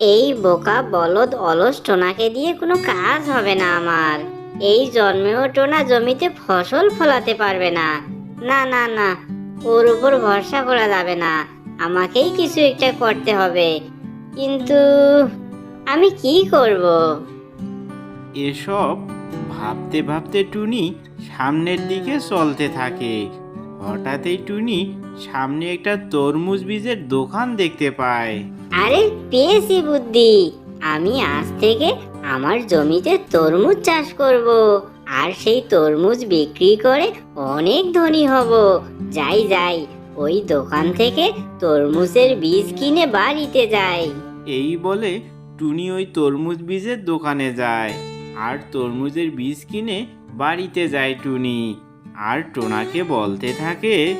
এই বোকা বলদ অলস টোনাকে দিয়ে কোনো কাজ হবে না আমার। এই জন্মেও টোনা জমিতে ফসল ফলাতে পারবে না। না না না, ওর উপর ভরসা করা যাবে না। আমাকেই কিছু একটা করতে হবে। কিন্তু আমি কি করব? এসব ভাবতে ভাবতে টুনি সামনের দিকে চলতে থাকে। হঠাৎই টুনি সামনে একটা তরমুজ বীজের দোকান দেখতে পায়। আরে পেয়েছি বুদ্ধি। আমি আজ থেকে আমার জমিতে তরমুজ চাষ করব আর সেই তরমুজ বিক্রি করে অনেক ধনী হব। যাই যাই ওই দোকান থেকে তরমুজের বীজ কিনে বাড়িতে যাই। এই বলে টুনি ওই তরমুজ বীজের দোকানে যায়। আর তরমুজের বীজ কিনে বাড়িতে যায় টুনি। আর টোনাকে বলতে থাকে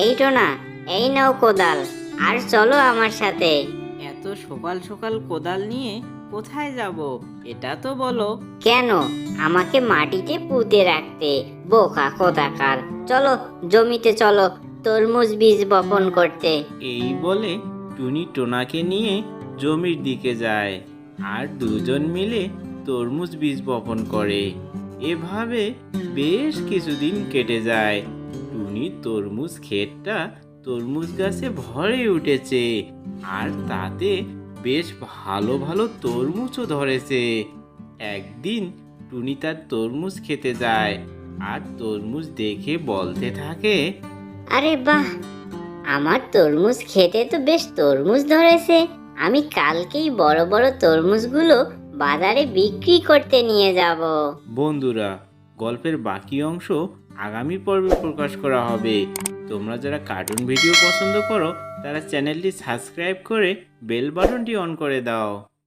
এই টোনা এই নাও কোদাল আর চলো আমার সাথে। এত সকাল সকাল কোদাল নিয়ে কোথায় যাব এটা তো বলো। কেন? আমাকে মাটিতে পুঁতে রাখতে। বোকা কোদাকার। চলো জমিতে চলো তরমুজ বীজ বপন করতে। এই বলে টুনি টোনাকে নিয়ে জমির দিকে যায় আর দুজন মিলে তরমুজ বীজ বপন করে। এভাবে বেশ কিছুদিন কেটে যায়। টুনি তরমুজ ক্ষেতটা তরমুজ গাছে ভরে উঠেছে আর তাতে বেশ ভালো ভালো তরমুজও ধরেছে। একদিন টুনি তার তরমুজ খেতে যায় আর তরমুজ দেখে বলতে থাকে, আরে বাহ, আমার তরমুজ খেতে তো বেশ তরমুজ ধরেছে। আমি কালকেই বড় বড় তরমুজগুলো বাজারে বিক্রি করতে নিয়ে যাব। বন্ধুরা, গল্পের বাকি অংশ আগামী পর্বে প্রকাশ করা হবে। তোমরা যারা কার্টুন ভিডিও পছন্দ করো, তারা চ্যানেলটি সাবস্ক্রাইব করে বেল বাটনটি অন করে দাও।